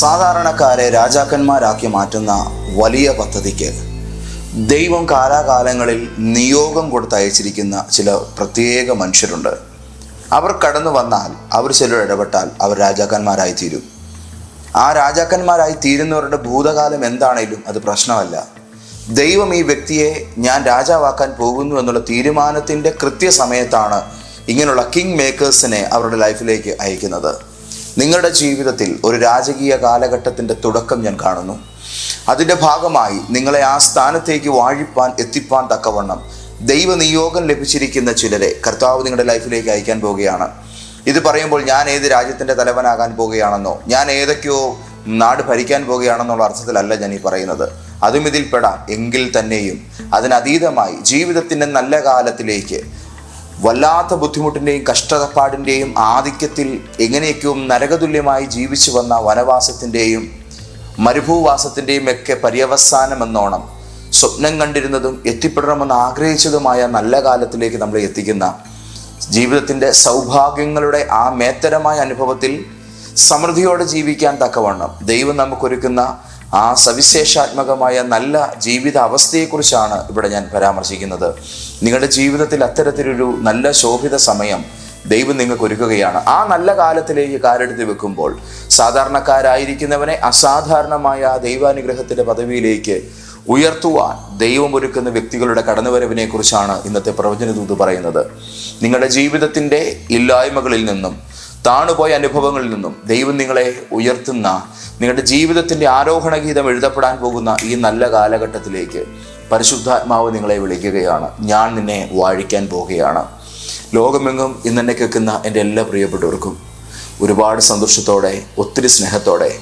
സാധാരണക്കാരെ രാജാക്കന്മാരാക്കി മാറ്റുന്ന വലിയ പദ്ധതിക്ക് ദൈവം കാലാകാലങ്ങളിൽ നിയോഗം കൊടുത്തയച്ചിരിക്കുന്ന ചില പ്രത്യേക മനുഷ്യരുണ്ട്. അവർ കടന്നു വന്നാൽ അവർ ചിലർ ഇടപെട്ടാൽ അവർ രാജാക്കന്മാരായി തീരും ആ രാജാക്കന്മാരായി തീരുന്നവരുടെ ഭൂതകാലം എന്താണേലും അത് പ്രശ്നമല്ല. ദൈവം ഈ വ്യക്തിയെ ഞാൻ രാജാവാക്കാൻ പോകുന്നു എന്നുള്ള തീരുമാനത്തിന്റെ കൃത്യസമയത്താണ് ഇങ്ങനെയുള്ള കിങ് മേക്കേഴ്സിനെ അവരുടെ ലൈഫിലേക്ക് അയക്കുന്നത്. നിങ്ങളുടെ ജീവിതത്തിൽ ഒരു രാജകീയ കാലഘട്ടത്തിന്റെ തുടക്കം ഞാൻ കാണുന്നു. അതിന്റെ ഭാഗമായി നിങ്ങളെ ആ സ്ഥാനത്തേക്ക് വാഴിപ്പാൻ എത്തിപ്പാൻ തക്കവണ്ണം ദൈവനിയോഗം ലഭിച്ചിരിക്കുന്ന ചിലരെ കർത്താവ് നിങ്ങളുടെ ലൈഫിലേക്ക് അയക്കാൻ പോവുകയാണ്. ഇത് പറയുമ്പോൾ ഞാൻ ഏത് രാജ്യത്തിന്റെ തലവനാകാൻ പോവുകയാണെന്നോ ഞാൻ ഏതൊക്കെയോ നാട് ഭരിക്കാൻ പോവുകയാണെന്നുള്ള അർത്ഥത്തിലല്ല ഞാൻ ഈ പറയുന്നത്. അതും ഇതിൽ പെടാം എങ്കിൽ തന്നെയും അതിനതീതമായി ജീവിതത്തിന്റെ നല്ല കാലത്തിലേക്ക് വല്ലാത്ത ബുദ്ധിമുട്ടിന്റെയും കഷ്ടപ്പാടിന്റെയും ആധിക്യത്തിൽ എങ്ങനെയൊക്കെയും നരകതുല്യമായി ജീവിച്ചു വന്ന വനവാസത്തിന്റെയും മരുഭൂവാസത്തിന്റെയും ഒക്കെ പര്യവസാനം എന്നോണം സ്വപ്നം കണ്ടിരുന്നതും എത്തിപ്പെടണമെന്ന് ആഗ്രഹിച്ചതുമായ നല്ല കാലത്തിലേക്ക് നമ്മളെ എത്തിക്കുന്ന ജീവിതത്തിന്റെ സൗഭാഗ്യങ്ങളുടെ ആ മേത്തരമായ അനുഭവത്തിൽ സമൃദ്ധിയോടെ ജീവിക്കാൻ തക്കവണ്ണം ദൈവം നമുക്കൊരുക്കുന്ന ആ സവിശേഷാത്മകമായ നല്ല ജീവിത അവസ്ഥയെക്കുറിച്ചാണ് ഇവിടെ ഞാൻ പരാമർശിക്കുന്നത്. നിങ്ങളുടെ ജീവിതത്തിൽ അത്തരത്തിലൊരു നല്ല ശോഭിത സമയം ദൈവം നിങ്ങൾക്ക് ഒരുക്കുകയാണ്. ആ നല്ല കാലത്തിലേക്ക് കാലെടുത്ത് വെക്കുമ്പോൾ സാധാരണക്കാരായിരിക്കുന്നവനെ അസാധാരണമായ ആ ദൈവാനുഗ്രഹത്തിന്റെ പദവിയിലേക്ക് ഉയർത്തുവാൻ ദൈവം ഒരുക്കുന്ന വ്യക്തികളുടെ കടന്നുവരവിനെ കുറിച്ചാണ് ഇന്നത്തെ പ്രവചന ദൂത് പറയുന്നത്. നിങ്ങളുടെ ജീവിതത്തിന്റെ ഇല്ലായ്മകളിൽ നിന്നും താണുപോയ അനുഭവങ്ങളിൽ നിന്നും ദൈവം നിങ്ങളെ ഉയർത്തുന്ന നിങ്ങളുടെ ജീവിതത്തിന്റെ ആരോഹണ ഗീതം എഴുതപ്പെടാൻ പോകുന്ന ഈ നല്ല കാലഘട്ടത്തിലേക്ക് പരിശുദ്ധാത്മാവ് നിങ്ങളെ വിളിക്കുകയാണ്. ഞാൻ നിന്നെ വാഴിക്കാൻ പോവുകയാണ്. ലോകമെങ്ങും ഇന്ന് എന്നെ കേൾക്കുന്ന എന്റെ എല്ലാ പ്രിയപ്പെട്ടവർക്കും ഒരുപാട് സന്തോഷത്തോടെ ഒത്തിരി സ്നേഹത്തോടെ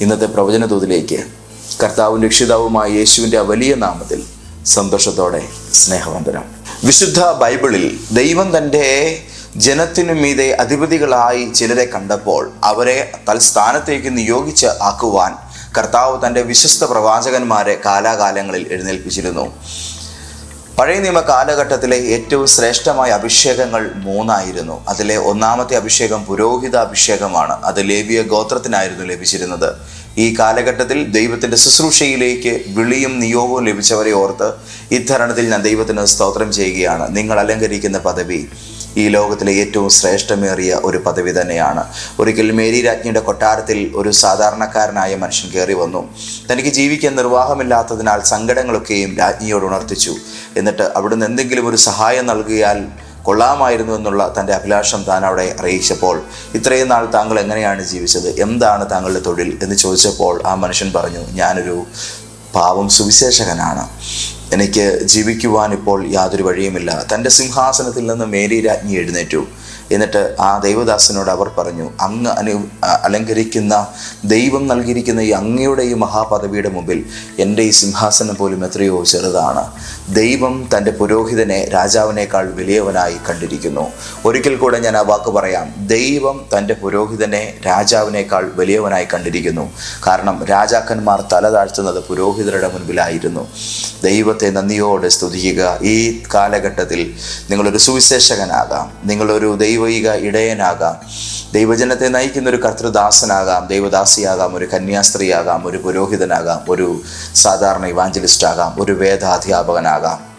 ഇന്നത്തെ പ്രവചന തോതിലേക്ക് കർത്താവും രക്ഷിതാവുമായ യേശുവിന്റെ ആ വലിയ നാമത്തിൽ സന്തോഷത്തോടെ സ്നേഹവന്ദനം. വിശുദ്ധ ബൈബിളിൽ ദൈവം തന്റെ ജനത്തിനു മീതെ അധിപതികളായി ചിലരെ കണ്ടപ്പോൾ അവരെ തൽസ്ഥാനത്തേക്ക് നിയോഗിച്ച് ആക്കുവാൻ കർത്താവ് തന്റെ വിശ്വസ്ത പ്രവാചകന്മാരെ കാലാകാലങ്ങളിൽ എഴുന്നേൽപ്പിച്ചിരുന്നു. പഴയ നിയമ കാലഘട്ടത്തിലെ ഏറ്റവും ശ്രേഷ്ഠമായ അഭിഷേകങ്ങൾ മൂന്നായിരുന്നു. അതിലെ ഒന്നാമത്തെ അഭിഷേകം പുരോഹിത അഭിഷേകമാണ് അത് ലേവിയ ഗോത്രത്തിനായിരുന്നു ലഭിച്ചിരുന്നത്. ഈ കാലഘട്ടത്തിൽ ദൈവത്തിന്റെ ശുശ്രൂഷയിലേക്ക് വിളിയും നിയോഗവും ലഭിച്ചവരെ ഓർത്ത് ഇത്തരണത്തിൽ ഞാൻ ദൈവത്തിന് സ്തോത്രം ചെയ്യുകയാണ്. നിങ്ങൾ അലങ്കരിക്കുന്ന പദവി ഈ ലോകത്തിലെ ഏറ്റവും ശ്രേഷ്ഠമേറിയ ഒരു പദവി തന്നെയാണ്. ഒരിക്കൽ മേരി രാജ്ഞിയുടെ കൊട്ടാരത്തിൽ ഒരു സാധാരണക്കാരനായ മനുഷ്യൻ കയറി വന്നു. തനിക്ക് ജീവിക്കാൻ നിർവാഹമില്ലാത്തതിനാൽ സങ്കടങ്ങളൊക്കെയും രാജ്ഞിയോട് ഉണർത്തിച്ചു. എന്നിട്ട് അവിടുന്ന് എന്തെങ്കിലും ഒരു സഹായം നൽകിയാൽ കൊള്ളാമായിരുന്നു എന്നുള്ള തന്റെ അഭിലാഷം താൻ അവിടെ അറിയിച്ചപ്പോൾ ഇത്രയും നാൾ താങ്കൾ എങ്ങനെയാണ് ജീവിച്ചത്? എന്താണ് താങ്കളുടെ തൊഴിൽ? എന്ന് ചോദിച്ചപ്പോൾ ആ മനുഷ്യൻ പറഞ്ഞു ഞാനൊരു പാവം സുവിശേഷകനാണ്. എനിക്ക് ജീവിക്കുവാൻ ഇപ്പോൾ യാതൊരു വഴിയുമില്ല. തന്റെ സിംഹാസനത്തിൽ നിന്ന് മേരി രാജ്ഞി എഴുന്നേറ്റു. എന്നിട്ട് ആ ദൈവദാസനോട് അവർ പറഞ്ഞു അങ്ങ് അനു അലങ്കരിക്കുന്ന ദൈവം നൽകിയിരിക്കുന്ന ഈ അങ്ങയുടെ ഈ മഹാപദവിയുടെ മുമ്പിൽ എന്റെ ഈ സിംഹാസനം പോലും എത്രയോ ചെറുതാണ്. ദൈവം തന്റെ പുരോഹിതനെ രാജാവിനേക്കാൾ വലിയവനായി കണ്ടിരിക്കുന്നു. ഒരിക്കൽ കൂടെ ഞാൻ ആ വാക്ക് പറയാം. ദൈവം തന്റെ പുരോഹിതനെ രാജാവിനേക്കാൾ വലിയവനായി കണ്ടിരിക്കുന്നു. കാരണം രാജാക്കന്മാർ തല താഴ്ത്തുന്നത് പുരോഹിതരുടെ മുൻപിലായിരുന്നു. ദൈവത്തെ നന്ദിയോടെ സ്തുതിക്കുക. ഈ കാലഘട്ടത്തിൽ നിങ്ങളൊരു സുവിശേഷകനാകാം. നിങ്ങളൊരു ദൈവിക ഇടയനാകാം. ദൈവജനത്തെ നയിക്കുന്ന ഒരു കർത്തൃദാസനാകാം ദൈവദാസിയാകാം ഒരു കന്യാസ്ത്രീയാകാം ഒരു പുരോഹിതനാകാം ഒരു സാധാരണ ഇവാഞ്ചലിസ്റ്റ് ആകാം ഒരു വേദാധ്യാപകനാകാം.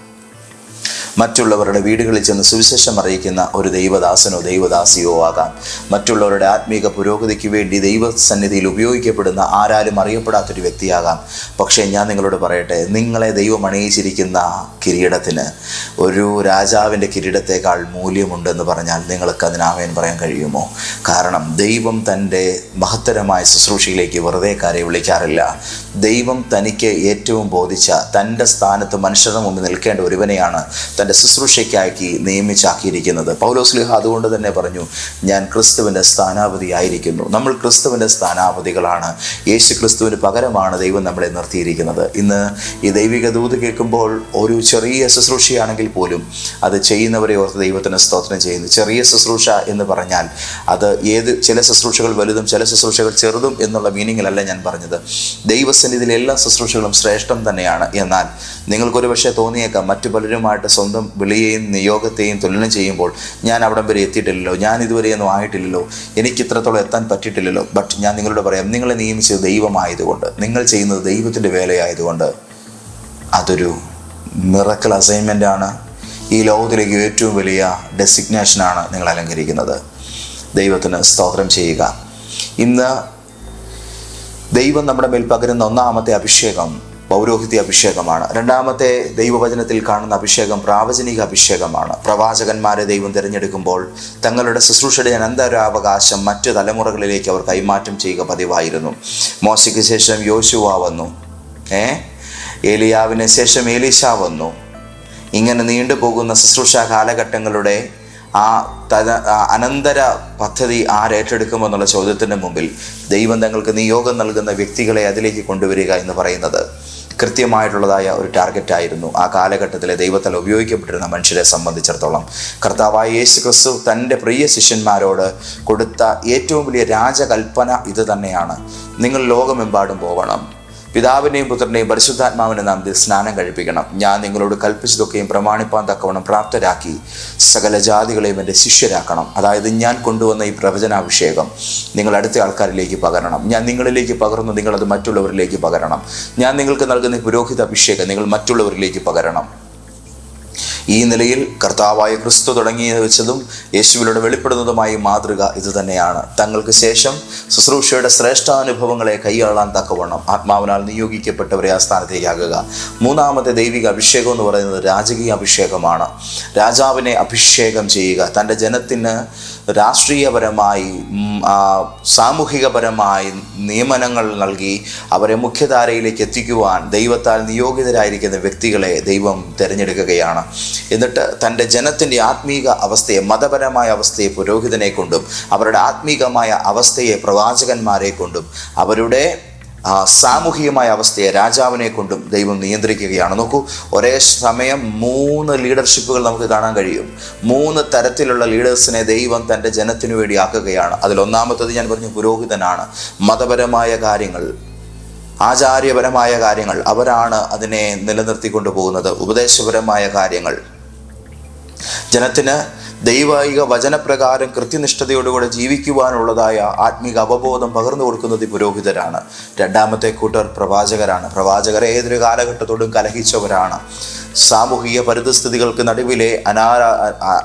മറ്റുള്ളവരുടെ വീടുകളിൽ ചെന്ന് സുവിശേഷം അറിയിക്കുന്ന ഒരു ദൈവദാസനോ ദൈവദാസിയോ ആകാം. മറ്റുള്ളവരുടെ ആത്മീക പുരോഗതിക്ക് വേണ്ടി ദൈവസന്നിധിയിൽ ഉപയോഗിക്കപ്പെടുന്ന ആരാലും അറിയപ്പെടാത്തൊരു വ്യക്തിയാകാം. പക്ഷേ ഞാൻ നിങ്ങളോട് പറയട്ടെ നിങ്ങളെ ദൈവം അണിയിച്ചിരിക്കുന്ന കിരീടത്തിന് ഒരു രാജാവിന്റെ കിരീടത്തേക്കാൾ മൂല്യമുണ്ടെന്ന് പറഞ്ഞാൽ നിങ്ങൾക്ക് അതിനാമേൻ പറയാൻ കഴിയുമോ? കാരണം ദൈവം തന്റെ മഹത്തരമായ ശുശ്രൂഷയിലേക്ക് വെറുതെ കാര്യം വിളിക്കാറില്ല. ദൈവം തനിക്ക് ഏറ്റവും ബോധിച്ച തന്റെ സ്ഥാനത്ത് മനുഷ്യരുടെ മുമ്പിൽ നിൽക്കേണ്ട ഒരുവനെയാണ് തന്റെ ശുശ്രൂഷയ്ക്കാക്കി നിയമിച്ചാക്കിയിരിക്കുന്നത്. പൗലോസ്ലിഹ അതുകൊണ്ട് തന്നെ പറഞ്ഞു ഞാൻ ക്രിസ്തുവിന്റെ സ്ഥാനാപതിയായിരിക്കുന്നു. നമ്മൾ ക്രിസ്തുവിന്റെ സ്ഥാനാപതികളാണ്. യേശു ക്രിസ്തുവിന് പകരമാണ് ദൈവം നമ്മളെ നിർത്തിയിരിക്കുന്നത്. ഇന്ന് ഈ ദൈവിക ദൂത് കേൾക്കുമ്പോൾ ഒരു ചെറിയ ശുശ്രൂഷയാണെങ്കിൽ പോലും അത് ചെയ്യുന്നവരെ ഓർത്ത് ദൈവത്തിന് സ്തോത്രം ചെയ്യുന്നു. ചെറിയ ശുശ്രൂഷ എന്ന് പറഞ്ഞാൽ അത് ഏത് ചില ശുശ്രൂഷകൾ വലുതും ചില ശുശ്രൂഷകൾ ചെറുതും എന്നുള്ള മീനിങ്ങിലല്ല ഞാൻ പറഞ്ഞത്. ദൈവസന്നിധിയിലെ എല്ലാ ശുശ്രൂഷകളും ശ്രേഷ്ഠം തന്നെയാണ്. എന്നാൽ നിങ്ങൾക്കൊരു പക്ഷേ തോന്നിയേക്കാം മറ്റു പലരുമായിട്ട് സ്വന്തം സ്വന്തം വിളിയെയും നിയോഗത്തെയും തുലനം ചെയ്യുമ്പോൾ ഞാൻ അവിടം വരെ എത്തിയിട്ടില്ലല്ലോ. ഞാൻ ഇതുവരെയൊന്നും ആയിട്ടില്ലല്ലോ. എനിക്ക് ഇത്രത്തോളം എത്താൻ പറ്റിയിട്ടില്ലല്ലോ. ബട്ട് ഞാൻ നിങ്ങളോട് പറയാം നിങ്ങളെ നിയമിച്ചത് ദൈവമായതുകൊണ്ട് നിങ്ങൾ ചെയ്യുന്നത് ദൈവത്തിന്റെ വേലയായതുകൊണ്ട് അതൊരു മിറക്കൽ അസൈൻമെന്റ് ആണ്. ഈ ലോകത്തിലേക്ക് ഏറ്റവും വലിയ ഡെസിഗ്നേഷനാണ് നിങ്ങൾ അലങ്കരിക്കുന്നത്. ദൈവത്തിന് സ്തോത്രം ചെയ്യുക. ഇന്ന് ദൈവം നമ്മുടെ മേൽ പകരുന്ന ഒന്നാമത്തെ അഭിഷേകം പൗരോഹിത്യ അഭിഷേകമാണ്. രണ്ടാമത്തെ ദൈവവചനത്തിൽ കാണുന്ന അഭിഷേകം പ്രാവചനിക അഭിഷേകമാണ്. പ്രവാചകന്മാരെ ദൈവം തിരഞ്ഞെടുക്കുമ്പോൾ തങ്ങളുടെ ശുശ്രൂഷയുടെ അനന്തരാവകാശം മറ്റ് തലമുറകളിലേക്ക് അവർ കൈമാറ്റം ചെയ്യുക പതിവായിരുന്നു. മോശയ്ക്ക് ശേഷം യോശുവ വന്നു. ഏ? ഏലിയാവിന് ശേഷം ഏലീഷ വന്നു. ഇങ്ങനെ നീണ്ടുപോകുന്ന ശുശ്രൂഷ കാലഘട്ടങ്ങളുടെ ആ തന അനന്തര പദ്ധതി ആരേറ്റെടുക്കുമെന്നുള്ള ചോദ്യത്തിന് മുമ്പിൽ ദൈവം തങ്ങൾക്ക് നിയോഗം നൽകുന്ന വ്യക്തികളെ അതിലേക്ക് കൊണ്ടുവരിക എന്ന് പറയുന്നത് കൃത്യമായിട്ടുള്ളതായ ഒരു ടാർഗറ്റ് ആയിരുന്നു. ആ കാലഘട്ടത്തിലെ ദൈവത്താൽ ഉപയോഗിക്കപ്പെട്ടിരുന്ന മനുഷ്യരെ സംബന്ധിച്ചിടത്തോളം കർത്താവായ യേശു ക്രിസ്തു തന്റെ പ്രിയ ശിഷ്യന്മാരോട് കൊടുത്ത ഏറ്റവും വലിയ രാജകൽപ്പന ഇത് തന്നെയാണ്. നിങ്ങൾ ലോകമെമ്പാടും പോകണം. പിതാവിനെയും പുത്രനെയും പരിശുദ്ധാത്മാവിനെ നാം സ്നാനം കഴിപ്പിക്കണം. ഞാൻ നിങ്ങളോട് കൽപ്പിച്ചതൊക്കെയും പ്രമാണിപ്പാൻ തക്കവണ്ണം പ്രാപ്തരാക്കി സകല ജാതികളെയും എന്റെ ശിഷ്യരാക്കണം. അതായത് ഞാൻ കൊണ്ടുവന്ന ഈ പ്രവചനാഭിഷേകം നിങ്ങൾ അടുത്ത ആൾക്കാരിലേക്ക് പകരണം. ഞാൻ നിങ്ങളിലേക്ക് പകർന്നു നിങ്ങളത് മറ്റുള്ളവരിലേക്ക് പകരണം. ഞാൻ നിങ്ങൾക്ക് നൽകുന്ന പുരോഹിത അഭിഷേകം നിങ്ങൾ മറ്റുള്ളവരിലേക്ക് പകരണം. ഈ നിലയിൽ കർത്താവായ ക്രിസ്തു തുടങ്ങി വെച്ചതും യേശുവിലൂടെ വെളിപ്പെടുന്നതുമായ മാതൃക ഇത് തന്നെയാണ്. തങ്ങൾക്ക് ശേഷം ശുശ്രൂഷയുടെ ശ്രേഷ്ഠാനുഭവങ്ങളെ കൈയാളാൻ തക്കവണ്ണം ആത്മാവിനാൽ നിയോഗിക്കപ്പെട്ടവരെ ആ സ്ഥാനത്തേക്കാകുക മൂന്നാമത്തെ ദൈവിക അഭിഷേകം എന്ന് പറയുന്നത് രാജകീയ അഭിഷേകമാണ്. രാജാവിനെ അഭിഷേകം ചെയ്യുക. തന്റെ ജനത്തിന് രാഷ്ട്രീയപരമായി സാമൂഹികപരമായി നിയമനങ്ങൾ നൽകി അവരെ മുഖ്യധാരയിലേക്ക് എത്തിക്കുവാൻ ദൈവത്താൽ നിയോഗിതരായിരിക്കുന്ന വ്യക്തികളെ ദൈവം തിരഞ്ഞെടുക്കുകയാണ്. എന്നിട്ട് തന്റെ ജനത്തിന്റെ ആത്മീക അവസ്ഥയെ മതപരമായ അവസ്ഥയെ പുരോഹിതനെ കൊണ്ടും അവരുടെ ആത്മീകമായ അവസ്ഥയെ പ്രവാചകന്മാരെ കൊണ്ടും അവരുടെ ആ, സാമൂഹികമായ അവസ്ഥയെ രാജാവിനെ കൊണ്ടും ദൈവം നിയന്ത്രിക്കുകയാണ്. നോക്കൂ ഒരേ സമയം മൂന്ന് ലീഡർഷിപ്പുകൾ നമുക്ക് കാണാൻ കഴിയും. മൂന്ന് തരത്തിലുള്ള ലീഡേഴ്സിനെ ദൈവം തന്റെ ജനത്തിനു വേണ്ടി ആക്കുകയാണ്. അതിൽ ഒന്നാമത്തത് ഞാൻ പറഞ്ഞു പുരോഹിതനാണ്. മതപരമായ കാര്യങ്ങൾ ആചാര്യപരമായ കാര്യങ്ങൾ അവരാണ് അതിനെ നിലനിർത്തിക്കൊണ്ടു പോകുന്നത് ഉപദേശപരമായ കാര്യങ്ങൾ. ജനത്തിന് ദൈവായിക വചനപ്രകാരം കൃത്യനിഷ്ഠതയോടുകൂടെ ജീവിക്കുവാനുള്ളതായ ആത്മീക അവബോധം പകർന്നു കൊടുക്കുന്നത് പുരോഹിതരാണ്. രണ്ടാമത്തെ കൂട്ടർ പ്രവാചകരാണ്. പ്രവാചകർ ഏതൊരു കാലഘട്ടത്തോടും കലഹിച്ചവരാണ്. സാമൂഹിക പരിതസ്ഥിതികൾക്ക് നടുവിലെ അനാ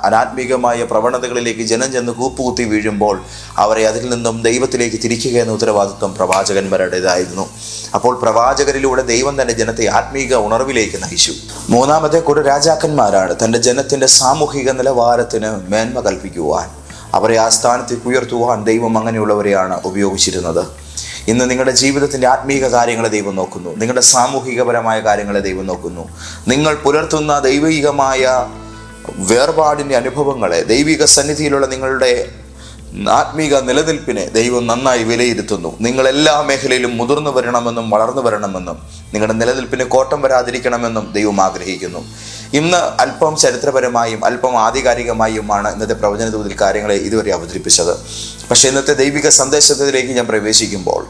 അനാത്മീകമായ പ്രവണതകളിലേക്ക് ജനം ചെന്ന് കൂപ്പുകുത്തി വീഴുമ്പോൾ അവരെ അതിൽ നിന്നും ദൈവത്തിലേക്ക് തിരിക്കുക എന്ന ഉത്തരവാദിത്വം പ്രവാചകന്മാരുടേതായിരുന്നു. അപ്പോൾ പ്രവാചകരിലൂടെ ദൈവം തന്നെ ജനത്തെ ആത്മീക ഉണർവിലേക്ക് നയിച്ചു. മൂന്നാമത്തെ കൂടെ രാജാക്കന്മാരാണ്. തന്റെ ജനത്തിന്റെ സാമൂഹിക നിലവാരത്തിന് മേന്മ കൽപ്പിക്കുവാൻ അവരെ ആ സ്ഥാനത്തേക്ക് ഉയർത്തുവാൻ ദൈവം അങ്ങനെയുള്ളവരെയാണ് ഉപയോഗിച്ചിരുന്നത്. ഇന്ന് നിങ്ങളുടെ ജീവിതത്തിന്റെ ആത്മീക കാര്യങ്ങളെ ദൈവം നോക്കുന്നു. നിങ്ങളുടെ സാമൂഹികപരമായ കാര്യങ്ങളെ ദൈവം നോക്കുന്നു. നിങ്ങൾ പുലർത്തുന്ന ദൈവികമായ വേർപാടിന്റെ അനുഭവങ്ങളെ ദൈവിക സന്നിധിയിലുള്ള നിങ്ങളുടെ ആത്മീക നിലനിൽപ്പിനെ ദൈവം നന്നായി വിലയിരുത്തുന്നു. നിങ്ങൾ എല്ലാ മേഖലയിലും മുതിർന്നു വരണമെന്നും വളർന്നു വരണമെന്നും നിങ്ങളുടെ നിലനിൽപ്പിന് കോട്ടം വരാതിരിക്കണമെന്നും ദൈവം ആഗ്രഹിക്കുന്നു. ഇന്ന് അല്പം ചരിത്രപരമായും അല്പം ആധികാരികമായുമാണ് ഇന്നത്തെ പ്രവചന തോതിൽ കാര്യങ്ങളെ ഇതുവരെ അവതരിപ്പിച്ചത്. പക്ഷേ ഇന്നത്തെ ദൈവിക സന്ദേശത്തിലേക്ക് ഞാൻ പ്രവേശിക്കുമ്പോൾ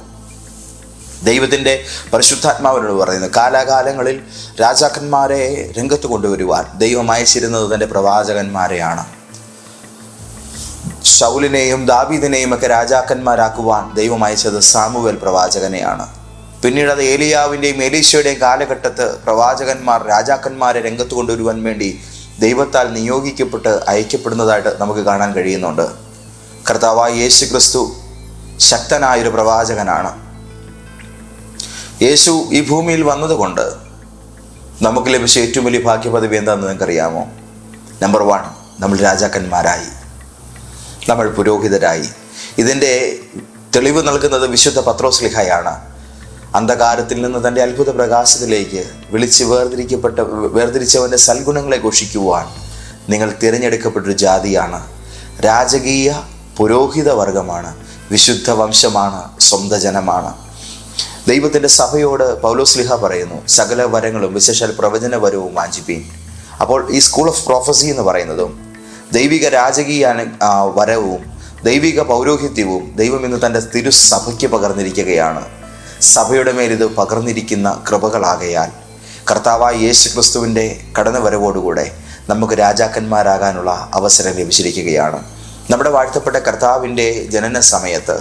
ദൈവത്തിന്റെ പരിശുദ്ധാത്മാവിനോട് പറയുന്നത് കാലാകാലങ്ങളിൽ രാജാക്കന്മാരെ രംഗത്ത് കൊണ്ടുവരുവാൻ ദൈവം അയച്ചിരുന്നത് തന്റെ പ്രവാചകന്മാരെയാണ്. ശൗലിനെയും ദാവീദിനെയും ഒക്കെ രാജാക്കന്മാരാക്കുവാൻ ദൈവം അയച്ചത് സാമുവേൽ പ്രവാചകനെയാണ്. പിന്നീട് അത് ഏലിയാവിന്റെയും ഏലീശയുടെയും കാലഘട്ടത്ത് പ്രവാചകന്മാർ രാജാക്കന്മാരെ രംഗത്ത് കൊണ്ടുവരുവാൻ വേണ്ടി ദൈവത്താൽ നിയോഗിക്കപ്പെട്ട് അയക്കപ്പെടുന്നതായിട്ട് നമുക്ക് കാണാൻ കഴിയുന്നുണ്ട്. കർത്താവായ യേശു ക്രിസ്തു ശക്തനായൊരു പ്രവാചകനാണ്. യേശു ഈ ഭൂമിയിൽ വന്നതുകൊണ്ട് നമുക്ക് ലഭിച്ച ഏറ്റവും വലിയ ഭാഗ്യപദവി എന്താണെന്ന് നിങ്ങൾക്കറിയാമോ? നമ്പർ വൺ നമ്മൾ രാജാക്കന്മാരായി. നമ്മൾ പുരോഹിതരായി. ഇതിന്റെ തെളിവ് നൽകുന്നത് വിശുദ്ധ പത്രോസ്ലിഹയാണ്. അന്ധകാരത്തിൽ നിന്ന് തന്റെ അത്ഭുത പ്രകാശത്തിലേക്ക് വിളിച്ച് വേർതിരിക്കപ്പെട്ട വേർതിരിച്ചവന്റെ സൽഗുണങ്ങളെ ഘോഷിക്കുവാൻ നിങ്ങൾ തിരഞ്ഞെടുക്കപ്പെട്ടൊരു ജാതിയാണ്. രാജകീയ പുരോഹിത വർഗമാണ്. വിശുദ്ധ വംശമാണ് സ്വന്തം ജനമാണ്. ദൈവത്തിന്റെ സഭയോട് പൗലോസ്ലിഹ പറയുന്നു സകല വരങ്ങളും വിശേഷാൽ പ്രവചന വരവും വാഞ്ചിപ്പീൻ. അപ്പോൾ ഈ സ്കൂൾ ഓഫ് പ്രോഫസി എന്ന് പറയുന്നതും ദൈവിക രാജകീയ വരവും ദൈവിക പൗരോഹിത്യവും ദൈവം ഇന്ന് തന്റെ തിരുസഭയ്ക്ക് പകർന്നിരിക്കുകയാണ്. സഭയുടെ മേലിത് പകർന്നിരിക്കുന്ന കൃപകളാകയാൽ കർത്താവായ യേശു ക്രിസ്തുവിന്റെ കടന്നുവരവോടുകൂടെ നമുക്ക് രാജാക്കന്മാരാകാനുള്ള അവസരം ലഭിച്ചിരിക്കുകയാണ്. നമ്മുടെ വാഴ്ത്തപ്പെട്ട കർത്താവിന്റെ ജനന സമയത്ത്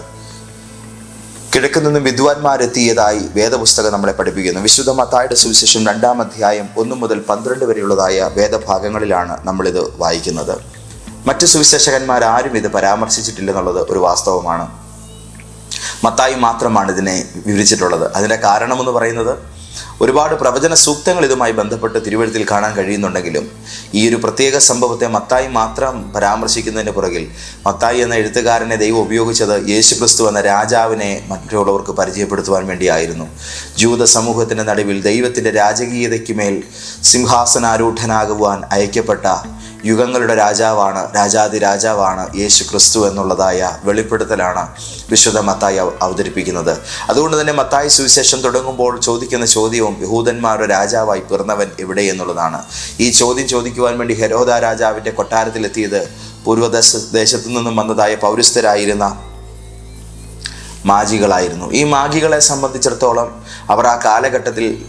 കിഴക്കു നിന്നും വിദ്വാൻമാരെത്തിയതായി വേദപുസ്തകം നമ്മളെ പഠിപ്പിക്കുന്നു. വിശുദ്ധ മത്തായുടെ സുവിശേഷം രണ്ടാം അധ്യായം ഒന്നു മുതൽ പന്ത്രണ്ട് വരെയുള്ളതായ വേദഭാഗങ്ങളിലാണ് നമ്മളിത് വായിക്കുന്നത്. മറ്റു സുവിശേഷകന്മാരാരും ഇത് പരാമർശിച്ചിട്ടില്ലെന്നുള്ളത് ഒരു വാസ്തവമാണ്. മത്തായി മാത്രമാണ് ഇതിനെ വിവരിച്ചിട്ടുള്ളത്. അതിന്റെ കാരണമെന്ന് പറയുന്നത് ഒരുപാട് പ്രവചന സൂക്തങ്ങൾ ഇതുമായി ബന്ധപ്പെട്ട് തിരുവഴുത്തിൽ കാണാൻ കഴിയുന്നുണ്ടെങ്കിലും ഈ ഒരു പ്രത്യേക സംഭവത്തെ മത്തായി മാത്രം പരാമർശിക്കുന്നതിന് പുറകിൽ മത്തായി എന്ന എഴുത്തുകാരനെ ദൈവം ഉപയോഗിച്ചത് യേശുക്രിസ്തു എന്ന രാജാവിനെ മറ്റുള്ളവർക്ക് പരിചയപ്പെടുത്തുവാൻ വേണ്ടിയായിരുന്നു. ജൂത സമൂഹത്തിന്റെ നടുവിൽ ദൈവത്തിന്റെ രാജകീയതയ്ക്ക് മേൽ സിംഹാസനാരൂഢനാകുവാൻ അയക്കപ്പെട്ട യുഗങ്ങളുടെ രാജാവാണ് രാജാതി രാജാവാണ് യേശു ക്രിസ്തു എന്നുള്ളതായ വെളിപ്പെടുത്തലാണ് വിശുദ്ധ മത്തായി അവ- അവതരിപ്പിക്കുന്നത്. അതുകൊണ്ട് തന്നെ മത്തായി സുവിശേഷം തുടങ്ങുമ്പോൾ ചോദിക്കുന്ന ചോദ്യവും യഹൂദന്മാരുടെ രാജാവായി പിറന്നവൻ എവിടെ എന്നുള്ളതാണ്. ഈ ചോദ്യം ചോദിക്കുവാൻ വേണ്ടി ഹെരോദ രാജാവിന്റെ കൊട്ടാരത്തിലെത്തിയത് പൂർവദേശ ദേശത്തു നിന്നും വന്നതായ പൗരസ്ഥരായിരുന്ന മാജികളായിരുന്നു. ഈ മാഗികളെ സംബന്ധിച്ചിടത്തോളം അവർ ആ കാലഘട്ടത്തിൽ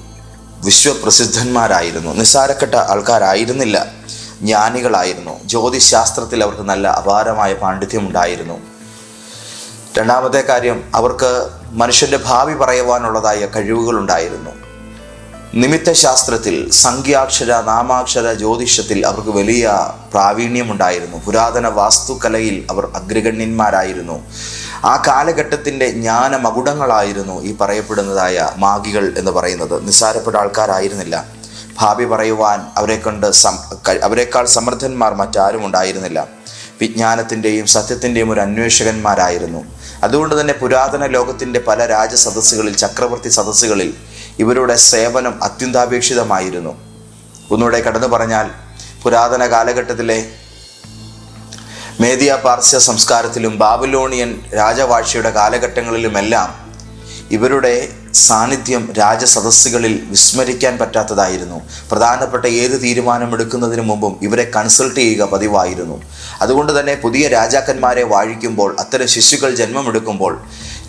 വിശ്വപ്രസിദ്ധന്മാരായിരുന്നു. നിസ്സാരപ്പെട്ട ആൾക്കാരായിരുന്നില്ല. ജ്ഞാനികളായിരുന്നു. ജ്യോതിശാസ്ത്രത്തിൽ അവർക്ക് നല്ല അപാരമായ പാണ്ഡിത്യം ഉണ്ടായിരുന്നു രണ്ടാമത്തെ കാര്യം അവർക്ക് മനുഷ്യന്റെ ഭാവി പറയുവാനുള്ളതായ കഴിവുകളുണ്ടായിരുന്നു. നിമിത്തശാസ്ത്രത്തിൽ സംഖ്യാക്ഷര നാമാക്ഷര ജ്യോതിഷത്തിൽ അവർക്ക് വലിയ പ്രാവീണ്യമുണ്ടായിരുന്നു. പുരാതന വാസ്തുകലയിൽ അവർ അഗ്രഗണ്യന്മാരായിരുന്നു. ആ കാലഘട്ടത്തിന്റെ ജ്ഞാന മകുടങ്ങളായിരുന്നു ഈ പറയപ്പെടുന്നതായ മാഗികൾ എന്ന് പറയുന്നത്. നിസ്സാരപ്പെട്ട ആൾക്കാരായിരുന്നില്ല. ഭാവി പറയുവാൻ അവരെ കൊണ്ട് അവരെക്കാൾ സമർത്ഥന്മാർ മറ്റാരും ഉണ്ടായിരുന്നില്ല. വിജ്ഞാനത്തിന്റെയും സത്യത്തിന്റെയും ഒരു അന്വേഷകന്മാരായിരുന്നു. അതുകൊണ്ട് തന്നെ പുരാതന ലോകത്തിന്റെ പല രാജസദസ്സുകളിൽ ചക്രവർത്തി സദസ്സുകളിൽ ഇവരുടെ സേവനം അത്യന്താപേക്ഷിതമായിരുന്നു ഒന്നുകൂടെ കടന്നു പറഞ്ഞാൽ പുരാതന കാലഘട്ടത്തിലെ മേദിയ പാർശ്യ സംസ്കാരത്തിലും ബാബിലോണിയൻ രാജവാഴ്ചയുടെ കാലഘട്ടങ്ങളിലുമെല്ലാം ഇവരുടെ സാന്നിധ്യം രാജസദസ്സുകളിൽ വിസ്മരിക്കാൻ പറ്റാത്തതായിരുന്നു. പ്രധാനപ്പെട്ട ഏത് തീരുമാനമെടുക്കുന്നതിന് മുമ്പും ഇവരെ കൺസൾട്ട് ചെയ്യുക പതിവായിരുന്നു. അതുകൊണ്ട് തന്നെ പുതിയ രാജാക്കന്മാരെ വാഴിക്കുമ്പോൾ അത്തരം ശിശുക്കൾ ജന്മമെടുക്കുമ്പോൾ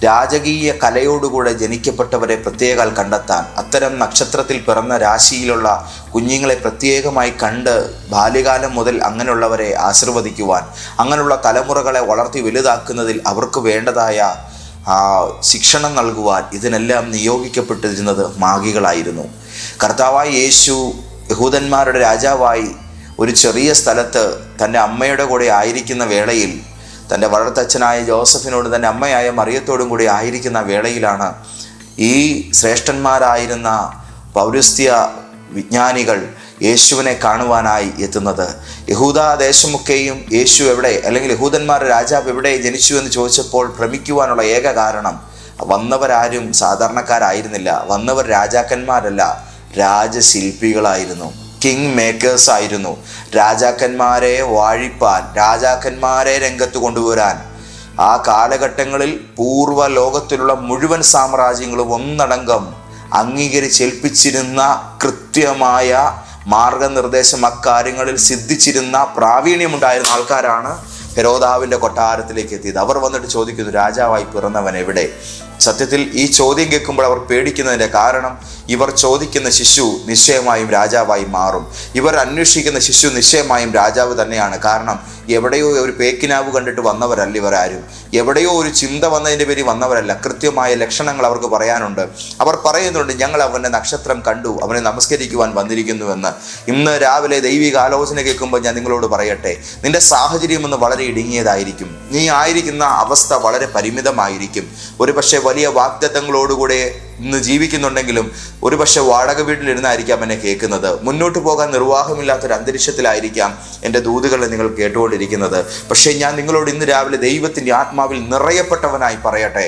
രാജകീയ കലയോടുകൂടെ ജനിക്കപ്പെട്ടവരെ പ്രത്യേകാൽ കണ്ടെത്താൻ അത്തരം നക്ഷത്രത്തിൽ പിറന്ന രാശിയിലുള്ള കുഞ്ഞുങ്ങളെ പ്രത്യേകമായി കണ്ട് ബാല്യകാലം മുതൽ അങ്ങനെയുള്ളവരെ ആശീർവദിക്കുവാൻ അങ്ങനെയുള്ള തലമുറകളെ വളർത്തി വലുതാക്കുന്നതിൽ അവർക്ക് വേണ്ടതായ ആ ശിക്ഷണം നൽകുവാൻ ഇതിനെല്ലാം നിയോഗിക്കപ്പെട്ടിരുന്നത് മാഗികളായിരുന്നു. കർത്താവായ യേശു യഹൂദന്മാരുടെ രാജാവായി ഒരു ചെറിയ സ്ഥലത്ത് തന്റെ അമ്മയുടെ കൂടെ ആയിരിക്കുന്ന വേളയിൽ തന്റെ വളർത്തച്ഛനായ ജോസഫിനോട് തന്റെ അമ്മയായ മറിയത്തോടും കൂടി ആയിരിക്കുന്ന വേളയിലാണ് ഈ ശ്രേഷ്ഠന്മാരായിരുന്ന പൗരസ്ത്യ വിജ്ഞാനികൾ യേശുവിനെ കാണുവാനായി എത്തുന്നത്. യഹൂദ ദേശമൊക്കെയും യേശു എവിടെ? അല്ലെങ്കിൽ യഹൂദന്മാരുടെ രാജാവ് എവിടെ ജനിച്ചു എന്ന് ചോദിച്ചപ്പോൾ ഭ്രമിക്കുവാനുള്ള ഏക കാരണം വന്നവരാരും സാധാരണക്കാരായിരുന്നില്ല. വന്നവർ രാജാക്കന്മാരല്ല രാജശില്പികളായിരുന്നു. കിങ് മേക്കേഴ്സ് ആയിരുന്നു. രാജാക്കന്മാരെ വാഴിപ്പാൻ രാജാക്കന്മാരെ രംഗത്ത് കൊണ്ടുവരാൻ. ആ കാലഘട്ടങ്ങളിൽ പൂർവ ലോകത്തിലുള്ള മുഴുവൻ സാമ്രാജ്യങ്ങളും ഒന്നടങ്കം അംഗീകരിച്ചേൽപ്പിച്ചിരുന്ന കൃത്യമായ മാർഗനിർദ്ദേശം അക്കാര്യങ്ങളിൽ സിദ്ധിച്ചിരുന്ന പ്രാവീണ്യമുണ്ടായിരുന്ന ആൾക്കാരാണ് ഹെരോദാവിന്റെ കൊട്ടാരത്തിലേക്ക് എത്തിയത്. അവർ വന്നിട്ട് ചോദിക്കുന്നു രാജാവായി പിറന്നവൻ എവിടെ? സത്യത്തിൽ ഈ ചോദ്യം കേൾക്കുമ്പോൾ അവർ പേടിക്കുന്നതിന്റെ കാരണം ഇവർ ചോദിക്കുന്ന ശിശു നിശ്ചയമായും രാജാവായി മാറും. ഇവർ അന്വേഷിക്കുന്ന ശിശു നിശ്ചയമായും രാജാവ് തന്നെയാണ്. കാരണം എവിടെയോ ഒരു പേക്കിനാവ് കണ്ടിട്ട് വന്നവരല്ല ഇവരാരും. എവിടെയോ ഒരു ചിന്ത വന്നതിന്റെ പേരിൽ വന്നവരല്ല. കൃത്യമായ ലക്ഷണങ്ങൾ അവർക്ക് പറയാനുണ്ട്. അവർ പറയുന്നുണ്ട് ഞങ്ങൾ അവന്റെ നക്ഷത്രം കണ്ടു. അവനെ നമസ്കരിക്കുവാൻ വന്നിരിക്കുന്നുവെന്ന്. ഇന്ന് രാവിലെ ദൈവിക ആലോചന കേൾക്കുമ്പോൾ ഞാൻ നിങ്ങളോട് പറയട്ടെ. നിന്റെ സാഹചര്യം ഒന്ന് വളരെ ഇടുങ്ങിയതായിരിക്കും. നീ ആയിരിക്കുന്ന അവസ്ഥ വളരെ പരിമിതമായിരിക്കും. ഒരു പക്ഷേ വലിയ വാഗ്ദത്തങ്ങളോടുകൂടെ ഇന്ന് ജീവിക്കുന്നുണ്ടെങ്കിലും ഒരുപക്ഷെ വാടക വീട്ടിലിരുന്നായിരിക്കാം എന്നെ കേൾക്കുന്നത്. മുന്നോട്ട് പോകാൻ നിർവാഹമില്ലാത്തൊരു അന്തരീക്ഷത്തിലായിരിക്കാം എന്റെ ദൂതുകളെ നിങ്ങൾ കേട്ടുകൊണ്ടിരിക്കുന്നത്. പക്ഷേ ഞാൻ നിങ്ങളോട് ഇന്ന് രാവിലെ ദൈവത്തിന്റെ ആത്മാവിൽ നിറയപ്പെട്ടവനായി പറയട്ടെ.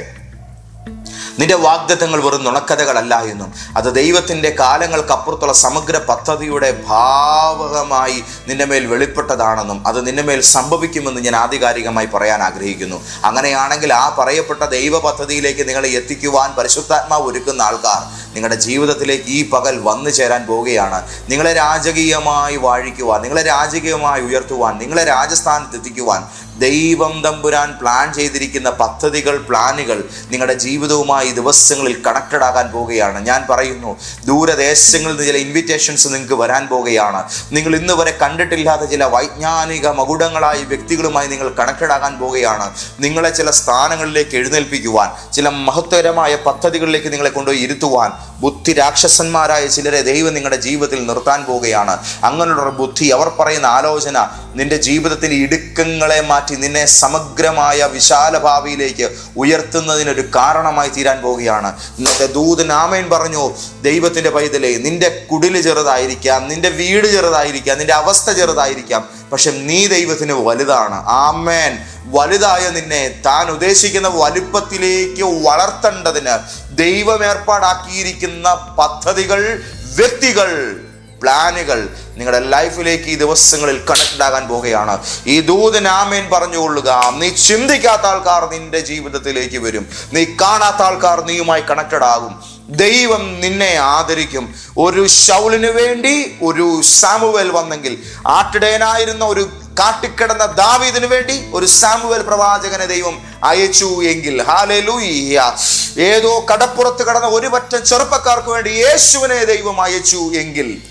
നിന്റെ വാഗ്ദത്തങ്ങൾ വെറും നുണക്കഥകളല്ല എന്നും അത് ദൈവത്തിന്റെ കാലങ്ങൾക്കപ്പുറത്തുള്ള സമഗ്ര പദ്ധതിയുടെ ഭാവകമായി നിന്റെ മേൽ വെളിപ്പെട്ടതാണെന്നും അത് നിന്റെ മേൽ സംഭവിക്കുമെന്ന് ഞാൻ ആധികാരികമായി പറയാൻ ആഗ്രഹിക്കുന്നു. അങ്ങനെയാണെങ്കിൽ ആ പറയപ്പെട്ട ദൈവ പദ്ധതിയിലേക്ക് നിങ്ങളെ എത്തിക്കുവാൻ പരിശുദ്ധാത്മാവ് ഒരുക്കുന്ന ആൾക്കാർ നിങ്ങളുടെ ജീവിതത്തിലേക്ക് ഈ പകൽ വന്നു ചേരാൻ പോവുകയാണ്. നിങ്ങളെ രാജകീയമായി വാഴിക്കുവാൻ നിങ്ങളെ രാജകീയമായി ഉയർത്തുവാൻ നിങ്ങളെ രാജസ്ഥാനത്ത് എത്തിക്കുവാൻ ദൈവം തമ്പുരാൻ പ്ലാൻ ചെയ്തിരിക്കുന്ന പദ്ധതികൾ പ്ലാനുകൾ നിങ്ങളുടെ ജീവിതവുമായി ദിവസങ്ങളിൽ കണക്റ്റഡ് ആകാൻ പോവുകയാണ് ഞാൻ പറയുന്നു ദൂരദേശങ്ങളിൽ നിന്ന് ചില ഇൻവിറ്റേഷൻസ് നിങ്ങൾക്ക് വരാൻ പോവുകയാണ് നിങ്ങൾ ഇന്ന് വരെ കണ്ടിട്ടില്ലാത്ത ചില വൈജ്ഞാനിക മകുടങ്ങളായ വ്യക്തികളുമായി നിങ്ങൾ കണക്റ്റഡ് ആകാൻ പോവുകയാണ് നിങ്ങളെ ചില സ്ഥാനങ്ങളിലേക്ക് എഴുന്നേൽപ്പിക്കുവാൻ ചില മഹത്തരമായ പദ്ധതികളിലേക്ക് നിങ്ങളെ കൊണ്ടുപോയി ഇരുത്തുവാൻ ബുദ്ധി രാക്ഷസന്മാരായ ചിലരെ ദൈവം നിങ്ങളുടെ ജീവിതത്തിൽ നിർത്താൻ പോവുകയാണ്. അങ്ങനെയുള്ളൊരു ബുദ്ധി അവർ പറയുന്ന ആലോചന നിന്റെ ജീവിതത്തിന്റെ ഇടുക്കങ്ങളെ മാറ്റി നിന്നെ സമഗ്രമായ വിശാല ഭാവിയിലേക്ക് ഉയർത്തുന്നതിനൊരു കാരണമായി തീരാൻ പോവുകയാണ്. ഇന്നത്തെ ദൂതൻ ആമേൻ പറഞ്ഞു ദൈവത്തിന്റെ പൈതലെ നിന്റെ കുടിൽ ചെറുതായിരിക്കാം നിന്റെ വീട് ചെറുതായിരിക്കാം നിന്റെ അവസ്ഥ ചെറുതായിരിക്കാം പക്ഷെ നീ ദൈവത്തിന് വലുതാണ്. ആമേൻ. വലുതായ നിന്നെ താൻ ഉദ്ദേശിക്കുന്ന വലുപ്പത്തിലേക്ക് വളർത്തേണ്ടതിന് ദൈവം ഏർപ്പാടാക്കിയിരിക്കുന്ന പദ്ധതികൾ വ്യക്തികൾ പ്ലാനുകൾ നിങ്ങളുടെ ലൈഫിലേക്ക് ഈ ദിവസങ്ങളിൽ കണക്ട് ആകാൻ പോവുകയാണ്. ഈ ദൂതൻ ആമേൻ പറഞ്ഞുകൊള്ളുക. നീ ചിന്തിക്കാത്ത ആൾക്കാർ നിന്റെ ജീവിതത്തിലേക്ക് വരും. നീ കാണാത്ത ആൾക്കാർ നീയുമായി കണക്റ്റഡ് ആകും. ദൈവം നിന്നെ ആദരിക്കും. ഒരു ശൗലിന് വേണ്ടി ഒരു സാമുവേൽ വന്നെങ്കിൽ ആട്ടിടയനായിരുന്ന ഒരു കാട്ടിക്കിടന്ന ദാവീദിനു വേണ്ടി ഒരു സാമുവൽ പ്രവാചകനെ ദൈവം അയച്ചു എങ്കിൽ ഹാലൂയ്യ ഏതോ കടപ്പുറത്ത് കടന്ന ഒരു പറ്റം ചെറുപ്പക്കാർക്ക് വേണ്ടി യേശുവിനെ ദൈവം അയച്ചു എങ്കിൽ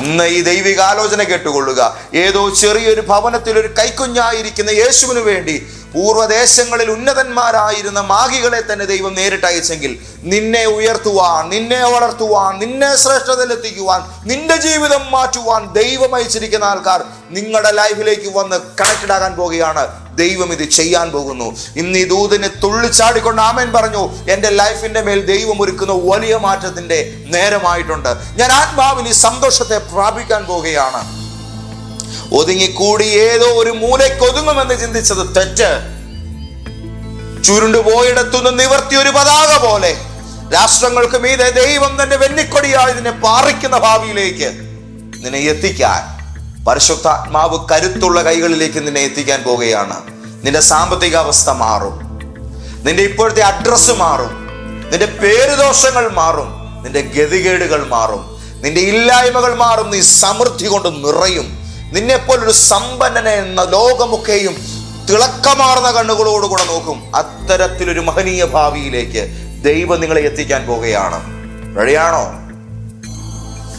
ഇന്ന് ഈ ദൈവിക ആലോചന കേട്ടുകൊള്ളുക. ഏതോ ചെറിയൊരു ഭവനത്തിൽ ഒരു കൈക്കുഞ്ഞായിരിക്കുന്ന യേശുവിനു വേണ്ടി പൂർവദേശങ്ങളിൽ ഉന്നതന്മാരായിരുന്ന മാഗികളെ തന്നെ ദൈവം നേരിട്ട് അയച്ചെങ്കിൽ നിന്നെ ഉയർത്തുവാൻ നിന്നെ വളർത്തുവാൻ നിന്നെ ശ്രേഷ്ഠതയിലെത്തിക്കുവാൻ നിന്റെ ജീവിതം മാറ്റുവാൻ ദൈവം അയച്ചിരിക്കുന്ന ആൾക്കാർ നിങ്ങളുടെ ലൈഫിലേക്ക് വന്ന് കണക്റ്റഡ് ആകാൻ പോവുകയാണ് ദൈവം ഇത് ചെയ്യാൻ പോകുന്നു. ഇന്ന് ഈ ദൂതിനെ തുള്ളിച്ചാടിക്കൊണ്ട് ആമേൻ പറഞ്ഞു. എന്റെ ലൈഫിന്റെ മേൽ ദൈവം ഒരുക്കുന്ന വലിയ മാറ്റത്തിന്റെ നേരമായിട്ടുണ്ട്. ഞാൻ ആത്മാവിൽ ഈ സന്തോഷത്തെ പ്രാപിക്കാൻ പോവുകയാണ് ഒതുങ്ങിക്കൂടി ഏതോ ഒരു മൂലയ്ക്ക് ഒതുങ്ങുമെന്ന് ചിന്തിച്ചത് തെറ്റ്. ചുരുണ്ടുപോയിടത്തുനിന്ന് നിവർത്തി ഒരു പതാക പോലെ. രാഷ്ട്രങ്ങൾക്ക് മീതെ ദൈവം തന്റെ വെന്നിക്കൊടിയായി നിന്നെ പാറിക്കുന്ന ഭാവിയിലേക്ക് നിന്നെ എത്തിക്കാൻ പരിശുദ്ധാത്മാവ് കരുത്തുള്ള കൈകളിലേക്ക് നിന്നെ എത്തിക്കാൻ പോവുകയാണ്. നിന്റെ സാമ്പത്തിക അവസ്ഥ മാറും. നിന്റെ ഇപ്പോഴത്തെ അഡ്രസ്സ് മാറും. നിന്റെ പേരുദോഷങ്ങൾ മാറും. നിന്റെ ഗതികേടുകൾ മാറും. നിന്റെ ഇല്ലായ്മകൾ മാറും. നീ സമൃദ്ധി കൊണ്ട് നിറയും. നിന്നെപ്പോലൊരു സമ്പന്നനെ എന്ന ലോകമൊക്കെയും തിളക്കമാർന്ന കണ്ണുകളോടുകൂടെ നോക്കും. അത്തരത്തിലൊരു മഹനീയ ഭാവിയിലേക്ക് ദൈവം നിങ്ങളെ എത്തിക്കാൻ പോകുകയാണ് റെഡിയാണോ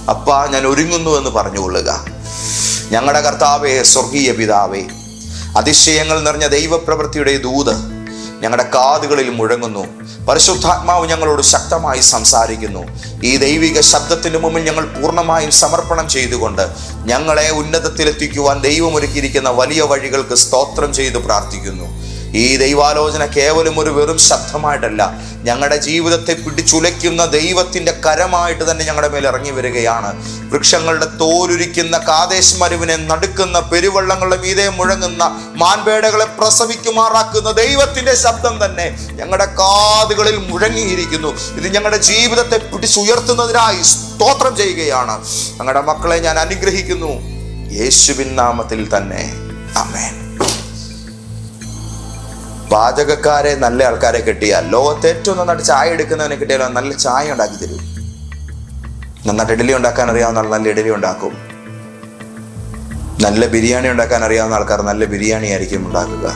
അപ്പ ഞാൻ ഒരുങ്ങുന്നു എന്ന് പറഞ്ഞുകൊള്ളുക. ഞങ്ങളുടെ കർത്താവേ സ്വർഗീയ പിതാവേ അതിശയങ്ങൾ നിറഞ്ഞ ദൈവപ്രവൃത്തിയുടെ ദൂത് ഞങ്ങളുടെ കാതുകളിൽ മുഴങ്ങുന്നു. പരിശുദ്ധാത്മാവ് ഞങ്ങളോട് ശക്തമായി സംസാരിക്കുന്നു. ഈ ദൈവിക ശബ്ദത്തിന് മുമ്പിൽ ഞങ്ങൾ പൂർണമായും സമർപ്പണം ചെയ്തുകൊണ്ട് ഞങ്ങളെ ഉന്നതത്തിലെത്തിക്കുവാൻ ദൈവമൊരുക്കിയിരിക്കുന്ന വലിയ വഴികൾക്ക് സ്തോത്രം ചെയ്ത് പ്രാർത്ഥിക്കുന്നു. ഈ ദൈവാലോചന കേവലം ഒരു വെറും ശബ്ദമായിട്ടല്ല. ഞങ്ങളുടെ ജീവിതത്തെ പിടിച്ചുലയ്ക്കുന്ന ദൈവത്തിന്റെ കരമായിട്ട് തന്നെ ഞങ്ങളുടെ മേൽ ഇറങ്ങി വരികയാണ്. വൃക്ഷങ്ങളുടെ തോലുരിക്കുന്ന കാതേശ് മരുവിനെ നടുക്കുന്ന പെരുവള്ളങ്ങളുടെ മീതെ മുഴങ്ങുന്ന മാൻപേടകളെ പ്രസവിക്കുമാറാക്കുന്ന ദൈവത്തിന്റെ ശബ്ദം തന്നെ ഞങ്ങളുടെ കാതുകളിൽ മുഴങ്ങിയിരിക്കുന്നു. ഇത് ഞങ്ങളുടെ ജീവിതത്തെ പിടിച്ചുയർത്തുന്നതിനായി സ്തോത്രം ചെയ്യുകയാണ്. ഞങ്ങളുടെ മക്കളെ ഞാൻ അനുഗ്രഹിക്കുന്നു. യേശുവിൻ നാമത്തിൽ തന്നെ. അമേൻ പാചകക്കാരെ നല്ല ആൾക്കാരെ കിട്ടിയാൽ ലോകത്ത് ഏറ്റവും നന്നായിട്ട് ചായ എടുക്കുന്നവനെ കിട്ടിയാലോ നല്ല ചായ ഉണ്ടാക്കി തരും. നന്നായിട്ട് ഇഡലി ഉണ്ടാക്കാൻ അറിയാവുന്ന ആൾ നല്ല ഇഡലി ഉണ്ടാക്കും. നല്ല ബിരിയാണി ഉണ്ടാക്കാൻ അറിയാവുന്ന ആൾക്കാർ നല്ല ബിരിയാണി ആയിരിക്കും ഉണ്ടാക്കുക.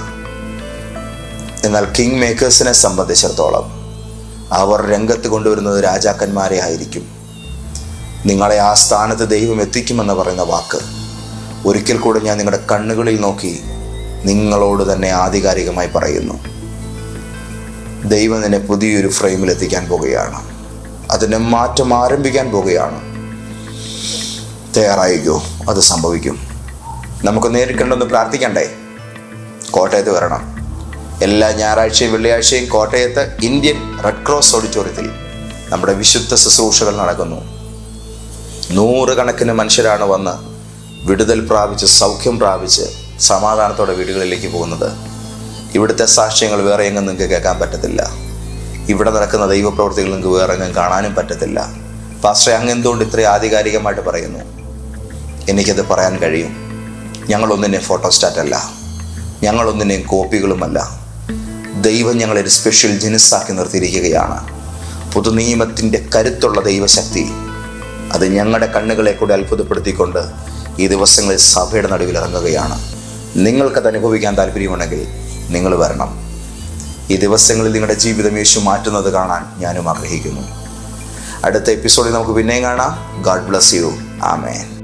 എന്നാൽ കിങ് മേക്കേഴ്സിനെ സംബന്ധിച്ചിടത്തോളം അവർ രംഗത്ത് കൊണ്ടുവരുന്നത് രാജാക്കന്മാരെ ആയിരിക്കും. നിങ്ങളെ ആ സ്ഥാനത്ത് ദൈവം എത്തിക്കുമെന്ന് പറയുന്ന വാക്ക്. ഒരിക്കൽ കൂടെ ഞാൻ നിങ്ങളുടെ കണ്ണുകളിൽ നോക്കി നിങ്ങളോട് തന്നെ ആധികാരികമായി പറയുന്നു. ദൈവം നിന്നെ പുതിയൊരു ഫ്രെയിമിൽ പോകുകയാണ്. അതിന്റെ മാറ്റം ആരംഭിക്കാൻ പോകുകയാണ്. തയ്യാറായിക്കോ അത് സംഭവിക്കും. നമുക്ക് നേരിട്ടുണ്ടെന്ന് പ്രാർത്ഥിക്കണ്ടേ? കോട്ടയത്ത് വരണം. എല്ലാ ഞായറാഴ്ചയും വെള്ളിയാഴ്ചയും കോട്ടയത്ത് ഇന്ത്യൻ റെഡ് ക്രോസ് ഓഡിറ്റോറിയത്തിൽ നമ്മുടെ വിശുദ്ധ ശുശ്രൂഷകൾ നടക്കുന്നു. നൂറുകണക്കിന് മനുഷ്യരാണ് വന്ന് വിടുതൽ പ്രാപിച്ച് സൗഖ്യം പ്രാപിച്ച് സമാധാനത്തോടെ വീടുകളിലേക്ക് പോകുന്നത്. ഇവിടുത്തെ സാക്ഷ്യങ്ങൾ വേറെ എങ്ങും നിങ്ങൾക്ക് കേൾക്കാൻ പറ്റത്തില്ല. ഇവിടെ നടക്കുന്ന ദൈവപ്രവർത്തികൾ നിങ്ങൾക്ക് വേറെ എങ്ങും കാണാനും പറ്റത്തില്ല. പാസ്റ്റർ അങ്ങ് എന്തുകൊണ്ട് ഇത്രയും ആധികാരികമായിട്ട് പറയുന്നു? എനിക്കത് പറയാൻ കഴിയും. ഞങ്ങളൊന്നിനെയും ഫോട്ടോസ്റ്റാറ്റ് അല്ല. ഞങ്ങളൊന്നിനെയും കോപ്പികളുമല്ല. ദൈവം ഞങ്ങളെ ഒരു സ്പെഷ്യൽ ജിനിസാക്കി നിർത്തിയിരിക്കുകയാണ്. പുതുനിയമത്തിന്റെ കരുത്തുള്ള ദൈവശക്തി അത് ഞങ്ങളുടെ കണ്ണുകളെ കൂടെ അത്ഭുതപ്പെടുത്തിക്കൊണ്ട് ഈ ദിവസങ്ങളിൽ സഭയുടെ നടുവിൽ ഇറങ്ങുകയാണ്. നിങ്ങൾക്കത് അനുഭവിക്കാൻ താല്പര്യമുണ്ടെങ്കിൽ നിങ്ങൾ വരണം. ഈ ദിവസങ്ങളിൽ നിങ്ങളുടെ ജീവിതം യേശു മാറ്റുന്നത് കാണാൻ ഞാനും ആഗ്രഹിക്കുന്നു. അടുത്ത എപ്പിസോഡിൽ നമുക്ക് പിന്നെയും കാണാം. God bless you. ആമേൻ.